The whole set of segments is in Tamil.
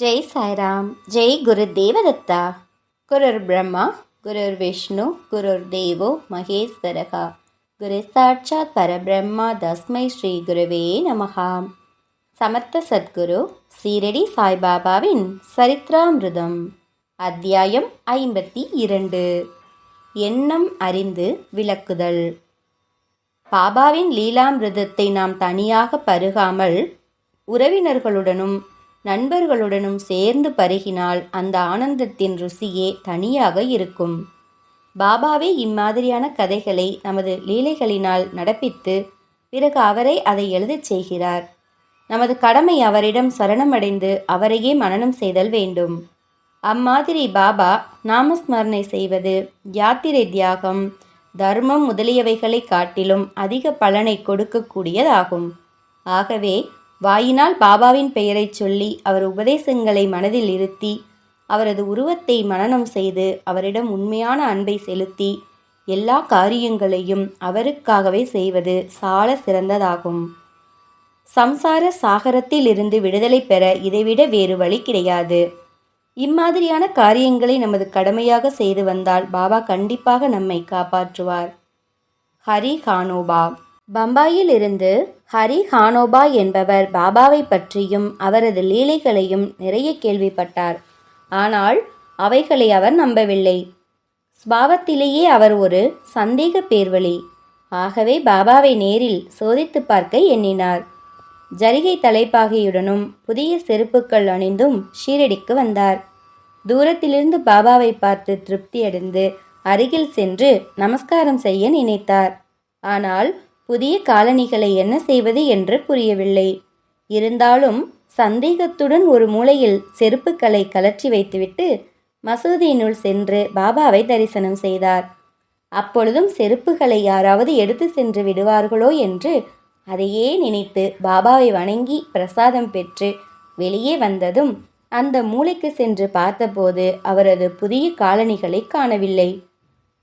ஜெய் சாய்ராம் ஜெய் குரு தேவதத்தா. குருர் பிரம்மா குருர் விஷ்ணு குருர் தேவோ மகேஸ்வரகா. குரு சாட்சாத் பரபிரம்மா தஸ்மை ஸ்ரீ குருவே நமகா சமர்த்த சத்குரு சீரடி சாய்பாபாவின் சரித்ராமிருதம் அத்தியாயம் ஐம்பத்தி இரண்டு. எண்ணம் அறிந்து விளக்குதல். பாபாவின் லீலாமிருதத்தை நாம் தனியாக பருகாமல் உறவினர்களுடனும் நண்பர்களுடனும் சேர்ந்து பருகினால் அந்த ஆனந்தத்தின் ருசியே தனியாக இருக்கும். பாபாவே இம்மாதிரியான கதைகளை நமது லீலைகளினால் நடப்பித்து பிறகு அவரே அதை எழுதச் செய்கிறார். நமது கடமை அவரிடம் சரணமடைந்து அவரையே மனனம் செய்தல் வேண்டும். அம்மாதிரி பாபா நாமஸ்மரணை செய்வது யாத்திரை தியாகம் தர்மம் முதலியவைகளை காட்டிலும் அதிக பலனை கொடுக்கக்கூடியதாகும். ஆகவே வாயினால் பாபாவின் பெயரைச் சொல்லி அவர் உபதேசங்களை மனதில் இருத்தி அவரது உருவத்தை மனனம் செய்து அவரிடம் உண்மையான அன்பை செலுத்தி எல்லா காரியங்களையும் அவருக்காகவே செய்வது சால சிறந்ததாகும். சம்சார சாகரத்தில் இருந்து விடுதலை பெற இதைவிட வேறு வழி கிடையாது. இம்மாதிரியான காரியங்களை நமது கடமையாக செய்து வந்தால் பாபா கண்டிப்பாக நம்மை காப்பாற்றுவார். ஹரி ஹானோபா. பம்பாயில் இருந்து ஹரி ஹானோபா என்பவர் பாபாவை பற்றியும் அவரது லீலைகளையும் நிறைய கேள்விப்பட்டார். ஆனால் அவைகளை அவர் நம்பவில்லை. ஸ்பாவத்திலேயே அவர் ஒரு சந்தேக பேர்வழி. ஆகவே பாபாவை நேரில் சோதித்து பார்க்க எண்ணினார். ஜரிகை தலைப்பாகையுடனும் புதிய செருப்புக்கள் அணிந்தும் ஷீரடிக்கு வந்தார். தூரத்திலிருந்து பாபாவை பார்த்து திருப்தியடைந்து அருகில் சென்று நமஸ்காரம் செய்ய நினைத்தார். ஆனால் புதிய காலணிகளை என்ன செய்வது என்று புரியவில்லை. இருந்தாலும் சந்தேகத்துடன் ஒரு மூலையில் செருப்புக்களை கலற்றி வைத்துவிட்டு மசூதியினுள் சென்று பாபாவை தரிசனம் செய்தார். அப்பொழுதும் செருப்புகளை யாராவது எடுத்து சென்று விடுவார்களோ என்று அதையே நினைத்து பாபாவை வணங்கி பிரசாதம் பெற்று வெளியே வந்ததும் அந்த மூளைக்கு சென்று பார்த்தபோது அவரது புதிய காலணிகளை காணவில்லை.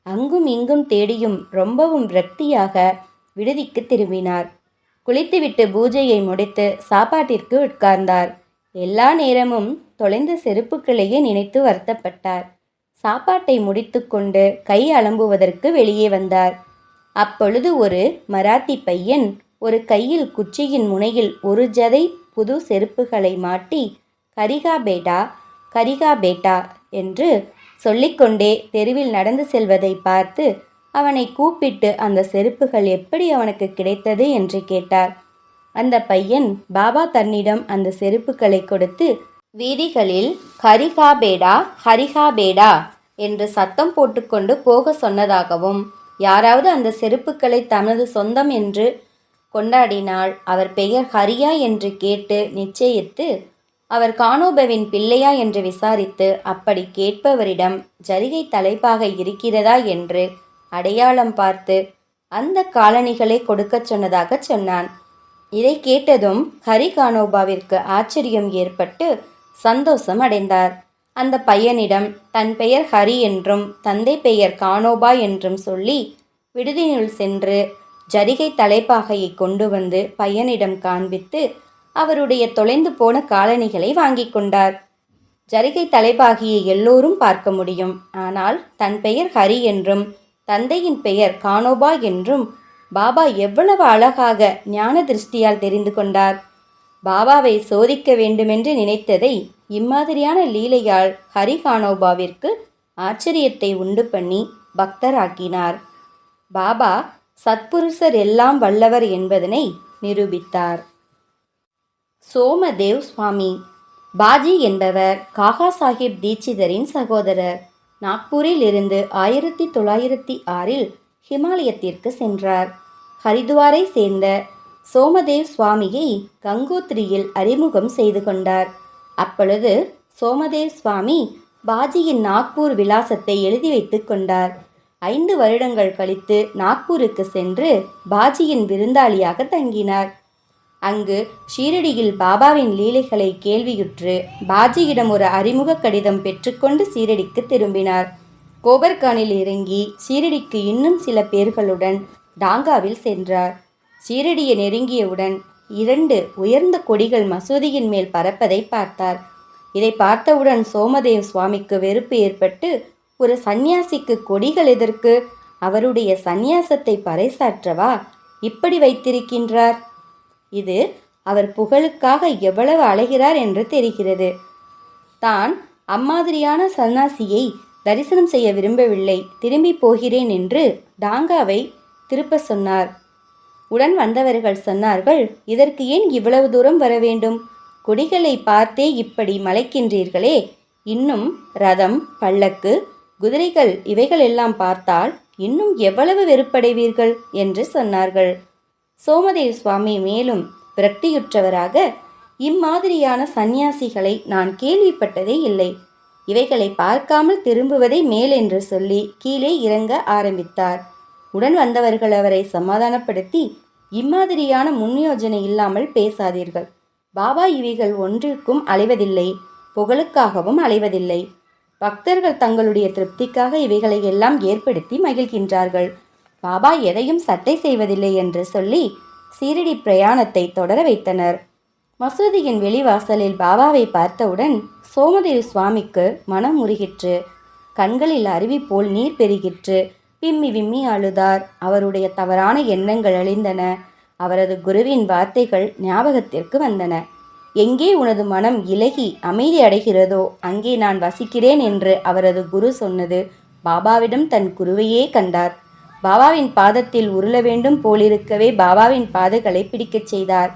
அங்கும் இங்கும் தேடியும் ரொம்பவும் விரக்தியாக விடுதிக்கு திரும்பினார். குளித்துவிட்டு பூஜையை முடித்து சாப்பாட்டிற்கு உட்கார்ந்தார். எல்லா நேரமும் தொலைந்த செருப்புகளையே நினைத்து வருத்தப்பட்டார். சாப்பாட்டை முடித்துக்கொண்டு கை அலம்புவதற்கு வெளியே வந்தார். அப்பொழுது ஒரு மராத்தி பையன் ஒரு கையில் குச்சியின் முனையில் ஒரு ஜதை புது செருப்புகளை மாட்டி கரிகா பேட்டா கரிகா பேட்டா என்று சொல்லிக்கொண்டே தெருவில் நடந்து செல்வதை பார்த்து அவனை கூப்பிட்டு அந்த செருப்புகள் எப்படி அவனுக்கு கிடைத்தது என்று கேட்டார். அந்த பையன் பாபா தன்னிடம் அந்த செருப்புகளை கொடுத்து வீதிகளில் ஹரிகா பேடா ஹரிகா பேடா என்று சத்தம் போட்டுக்கொண்டு போக சொன்னதாகவும் யாராவது அந்த செருப்புக்களை தனது சொந்தம் என்று கொண்டாடினால் அவர் பெயர் ஹரியா என்று கேட்டு நிச்சயித்து அவர் கானோபவின் பிள்ளையா என்று விசாரித்து அப்படி கேட்பவரிடம் ஜரிகை தலைப்பாக இருக்கிறதா? என்று அடையாளம் பார்த்து அந்த காலணிகளை கொடுக்கச் சொன்னதாக சொன்னான். இதை கேட்டதும் ஹரி கானோபாவிற்கு ஆச்சரியம் ஏற்பட்டு சந்தோஷம் அடைந்தார். அந்த பையனிடம் தன் பெயர் ஹரி என்றும் தந்தை பெயர் கானோபா என்றும் சொல்லி விடுதியினுள் சென்று ஜரிகை தலைப்பாகையை கொண்டு வந்து பையனிடம் காண்பித்து அவருடைய தொலைந்து போன காலணிகளை வாங்கி கொண்டார். ஜரிகை தலைப்பாகியை எல்லோரும் பார்க்க முடியும். ஆனால் தன் பெயர் ஹரி என்றும் தந்தையின் பெயர் கானோபா என்றும் பாபா எவ்வளவு அழகாக ஞான திருஷ்டியால் தெரிந்து கொண்டார். பாபாவை சோதிக்க வேண்டுமென்று நினைத்ததை இம்மாதிரியான லீலையால் ஹரி கானோபாவிற்கு ஆச்சரியத்தை உண்டு பண்ணி பக்தராக்கினார். பாபா சத்புருஷர் எல்லாம் வல்லவர் என்பதனை நிரூபித்தார். சோமதேவ் சுவாமி பாஜி என்பவர் காகா சாஹிப் தீட்சிதரின் சகோதரர். நாக்பூரில் இருந்து ஆயிரத்தி தொள்ளாயிரத்தி ஆறில் ஹிமாலயத்திற்கு சென்றார். ஹரிதுவாரை சேர்ந்த சோமதேவ் சுவாமியை கங்கோத்ரியில் அறிமுகம் செய்து கொண்டார். அப்பொழுது சோமதேவ் சுவாமி பாஜியின் நாக்பூர் விலாசத்தை எழுதி வைத்து கொண்டார். ஐந்து வருடங்கள் கழித்து நாக்பூருக்கு சென்று பாஜியின் விருந்தாளியாக தங்கினார். அங்கு ஷீரடியில் பாபாவின் லீலைகளை கேள்வியுற்று பாஜியிடம் ஒரு அறிமுக கடிதம் பெற்றுக்கொண்டு சீரடிக்கு திரும்பினார். கோபர்கானில் இறங்கி சீரடிக்கு இன்னும் சில பேர்களுடன் டாங்காவில் சென்றார். சீரடியை நெருங்கியவுடன் இரண்டு உயர்ந்த கொடிகள் மசூதியின் மேல் பறப்பதை பார்த்தார். இதை பார்த்தவுடன் சோமதேவ் சுவாமிக்கு வெறுப்பு ஏற்பட்டு ஒரு சந்நியாசிக்கு கொடிகள் எதற்கு? அவருடைய சந்நியாசத்தை பறைசாற்றவா? இப்படி வைத்திருக்கின்றார். இது அவர் புகழுக்காக எவ்வளவு அலைகிறார் என்று தெரிகிறது. தான் அம்மாதிரியான சன்னாசியை தரிசனம் செய்ய விரும்பவில்லை. திரும்பி போகிறேன் என்று டாங்காவை திருப்ப சொன்னார். உடன் வந்தவர்கள் சொன்னார்கள் இதற்கு ஏன் இவ்வளவு தூரம் வர வேண்டும்? கொடிகளை பார்த்தே இப்படி மலைக்கின்றீர்களே. இன்னும் ரதம் பல்லக்கு குதிரைகள் இவைகளெல்லாம் பார்த்தால் இன்னும் எவ்வளவு வெறுப்படைவீர்கள்? என்று சொன்னார்கள். சோமதேவ சுவாமி மேலும் விரக்தியுற்றவராக இம்மாதிரியான சந்நியாசிகளை நான் கேள்விப்பட்டதே இல்லை. இவைகளை பார்க்காமல் திரும்புவதே மேல் என்று சொல்லி கீழே இறங்க ஆரம்பித்தார். உடன் வந்தவர்கள் அவரை சமாதானப்படுத்தி இம்மாதிரியான முன்யோஜனை இல்லாமல் பேசாதீர்கள். பாபா இவைகள் ஒன்றிற்கும் அலைவதில்லை புகழுக்காகவும் அலைவதில்லை. பக்தர்கள் தங்களுடைய திருப்திக்காக இவைகளை எல்லாம் ஏற்படுத்தி மகிழ்கின்றார்கள். பாபா எதையும் சட்டை செய்வதில்லை என்று சொல்லி சீரடி பிரயாணத்தை தொடர வைத்தனர். மசூதியின் வெளிவாசலில் பாபாவை பார்த்தவுடன் சோமதேவ் சுவாமிக்கு மனம் முருகிற்று கண்களில் அருவி போல் நீர் பெருகிற்று. விம்மி விம்மி அழுதார். அவருடைய தவறான எண்ணங்கள் அழிந்தன. அவரது குருவின் வார்த்தைகள் ஞாபகத்திற்கு வந்தன. எங்கே உனது மனம் இலகி அமைதி அடைகிறதோ அங்கே நான் வசிக்கிறேன் என்று அவரது குரு சொன்னது பாபாவிடம் தன் குருவையே கண்டார். பாபாவின் பாதத்தில் உருள வேண்டும் போலிருக்கவே பாபாவின் பாதங்களை பிடிக்கச் செய்தார்.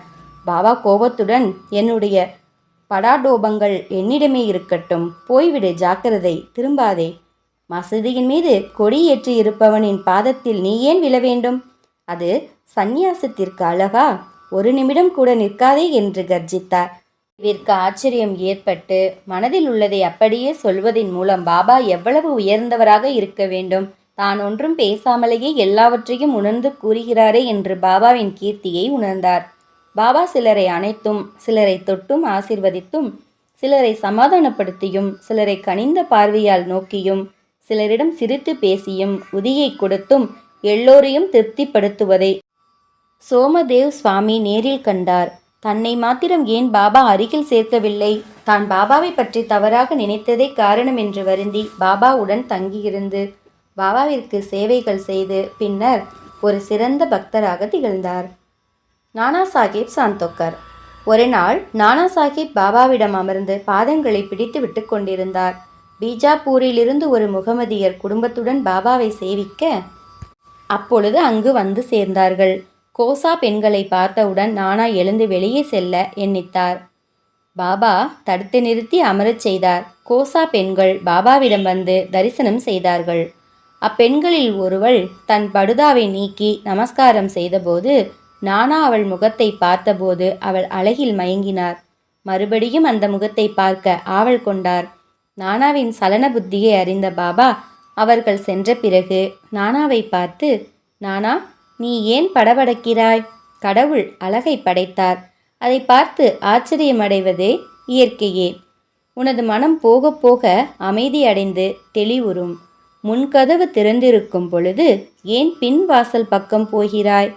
பாபா கோபத்துடன் என்னுடைய படாடோபங்கள் என்னிடமே இருக்கட்டும். போய்விடு ஜாக்கிரதை. திரும்பாதே. மசூதியின் மீது கொடி ஏற்றி இருப்பவனின் பாதத்தில் நீ ஏன் விழ வேண்டும்? அது சந்நியாசத்திற்கு அழகா? ஒரு நிமிடம் கூட நிற்காதே என்று கர்ஜித்தார். இதற்கு ஆச்சரியம் ஏற்பட்டு மனதில் உள்ளதை அப்படியே சொல்வதின் மூலம் பாபா எவ்வளவு உயர்ந்தவராக இருக்க வேண்டும்? தான் ஒன்றும் பேசாமலேயே எல்லாவற்றையும் உணர்ந்து கூறுகிறாரே என்று பாபாவின் கீர்த்தியை உணர்ந்தார். பாபா சிலரை அணைத்தும் சிலரை தொட்டும் ஆசிர்வதித்தும் சிலரை சமாதானப்படுத்தியும் சிலரை கனிந்த பார்வையால் நோக்கியும் சிலரிடம் சிரித்து பேசியும் உதியை கொடுத்தும் எல்லோரையும் திருப்திப்படுத்துவதை சோமதேவ் சுவாமி நேரில் கண்டார். தன்னை மாத்திரம் ஏன் பாபா அருகில் சேர்க்கவில்லை? தான் பாபாவை பற்றி தவறாக நினைத்ததே காரணம் என்று வருந்தி பாபாவுடன் தங்கியிருந்து பாபாவிற்கு சேவைகள் செய்து பின்னர் ஒரு சிறந்த பக்தராக திகழ்ந்தார். நானா சாஹிப் சாந்தோக்கர். ஒரு நாள் நானா சாஹிப் பாபாவிடம் அமர்ந்து பாதங்களை பிடித்து விட்டு கொண்டிருந்தார். பீஜாப்பூரிலிருந்து ஒரு முகமதியர் குடும்பத்துடன் பாபாவை சேவிக்க அப்பொழுது அங்கு வந்து சேர்ந்தார்கள். கோசா பெண்களை பார்த்தவுடன் நானா எழுந்து வெளியே செல்ல எண்ணித்தார். பாபா தடுத்து நிறுத்தி அமரச் செய்தார். கோசா பெண்கள் பாபாவிடம் வந்து தரிசனம் செய்தார்கள். அப்பெண்களில் ஒருவள் தன் படுதாவை நீக்கி நமஸ்காரம் செய்தபோது நானா அவள் முகத்தை பார்த்தபோது அவள் அழகில் மயங்கினார். மறுபடியும் அந்த முகத்தை பார்க்க ஆவல் கொண்டார். நானாவின் சலன புத்தியை அறிந்த பாபா அவர்கள் சென்ற பிறகு நானாவை பார்த்து நானா நீ ஏன் படபடக்கிறாய்? கடவுள் அழகை படைத்தார். அதை பார்த்து ஆச்சரியமடைவதே இயற்கையே. உனது மனம் போக போக அமைதியடைந்து தெளிவுறும். முன்கதவு திறந்திருக்கும் பொழுது ஏன் பின் வாசல் பக்கம் போகிறாய்?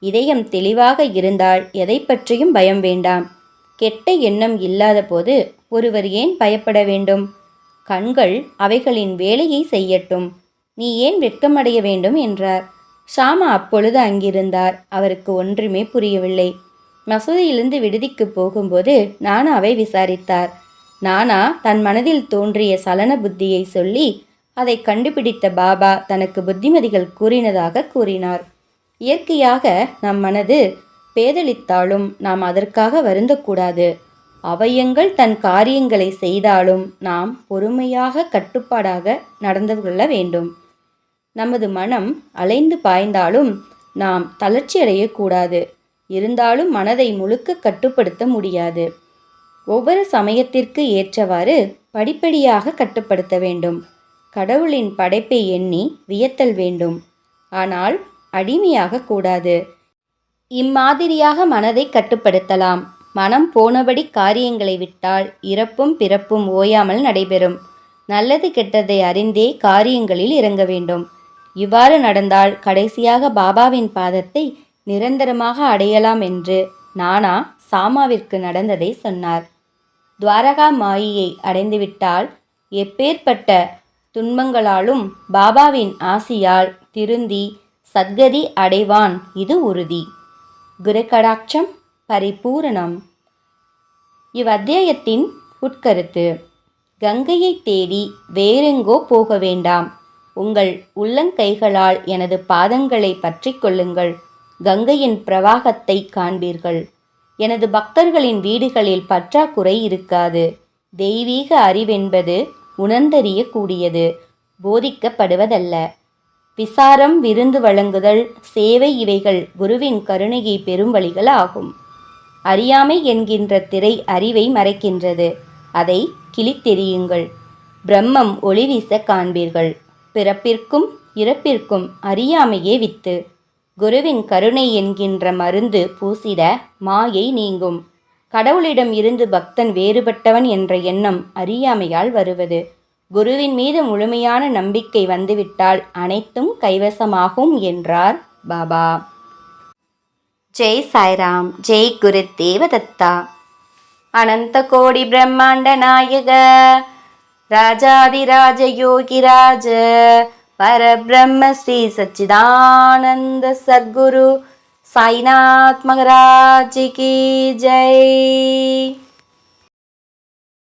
இதயம் தெளிவாக இருந்தால் எதை பற்றியும் பயம் வேண்டாம். கெட்ட எண்ணம் இல்லாத போது ஒருவர் ஏன் பயப்பட வேண்டும்? கண்கள் அவைகளின் வேலையை செய்யட்டும். நீ ஏன் வெட்கமடைய வேண்டும் என்றார். ஷாமா அப்பொழுது அங்கிருந்தார். அவருக்கு ஒன்றுமே புரியவில்லை. மசூதியிலிருந்து விடுதிக்கு போகும்போது நானாவை விசாரித்தார். நானா தன் மனதில் தோன்றிய சலன புத்தியை சொல்லி அதை கண்டுபிடித்த பாபா தனக்கு புத்திமதிகள் கூறினதாக கூறினார். இயற்கையாக நம் மனது பேதலித்தாலும் நாம் அதற்காக வருந்தக்கூடாது. அவயங்கள் தன் காரியங்களை செய்தாலும் நாம் பொறுமையாக கட்டுப்பாடாக நடந்து கொள்ள வேண்டும். நமது மனம் அலைந்து பாய்ந்தாலும் நாம் தளர்ச்சியடையக்கூடாது இருந்தாலும் மனதை முழுக்க கட்டுப்படுத்த முடியாது. ஒவ்வொரு சமயத்திற்கு ஏற்றவாறு படிப்படியாக கட்டுப்படுத்த வேண்டும். கடவுளின் படைப்பை எண்ணி வியத்தல் வேண்டும். ஆனால் அடிமையாக கூடாது. இம்மாதிரியாக மனதை கட்டுப்படுத்தலாம். மனம் போனபடி காரியங்களை விட்டால் இறப்பும் பிறப்பும் ஓயாமல் நடைபெறும். நல்லது கெட்டதை அறிந்தே காரியங்களில் இறங்க வேண்டும். இவ்வாறு நடந்தால் கடைசியாக பாபாவின் பாதத்தை நிரந்தரமாக அடையலாம் என்று நானா சாமாவிற்கு நடந்ததை சொன்னார். துவாரகா மாயியை அடைந்துவிட்டால் எப்பேற்பட்ட துன்பங்களாலும் பாபாவின் ஆசியால் திருந்தி சத்கதி அடைவான் இது உறுதி. குருகடாட்சம் பரிபூரணம். இவ்வத்தியாயத்தின் உட்கருத்து. கங்கையை தேடி வேறெங்கோ போக வேண்டாம். உங்கள் உள்ளங்கைகளால் எனது பாதங்களை பற்றி கொள்ளுங்கள். கங்கையின் பிரவாகத்தை காண்பீர்கள். எனது பக்தர்களின் வீடுகளில் பற்றாக்குறை இருக்காது. தெய்வீக அறிவென்பது உணர்ந்தறியக்கூடியது. போதிக்கப்படுவதல்ல. விசாரம் விருந்து வழங்குதல் சேவை இவைகள் குருவின் கருணையை பெறும் வழிகள் ஆகும் அறியாமை என்கின்ற திரை அறிவை மறைக்கின்றது. அதை கிழித்தெறியுங்கள். பிரம்மம் ஒளி வீச காண்பீர்கள். பிறப்பிற்கும் இறப்பிற்கும் அறியாமையே வித்து. குருவின் கருணை என்கின்ற மருந்து பூசிட மாயை நீங்கும். கடவுளிடம் இருந்து பக்தன் வேறுபட்டவன் என்ற எண்ணம் அறியாமையால் வருவது. குருவின் மீது முழுமையான நம்பிக்கை வந்துவிட்டால் அனைத்தும் கைவசமாகும் என்றார் பாபா. ஜெய் சாய்ராம் ஜெய் குரு தேவதத்தா. அனந்த கோடி பிரம்மாண்ட நாயக ராஜாதிராஜ யோகிராஜ பரபிரம்ம ஸ்ரீ சச்சிதானந்த சத்குரு சாய்நாத் மகராஜ் கி ஜெய்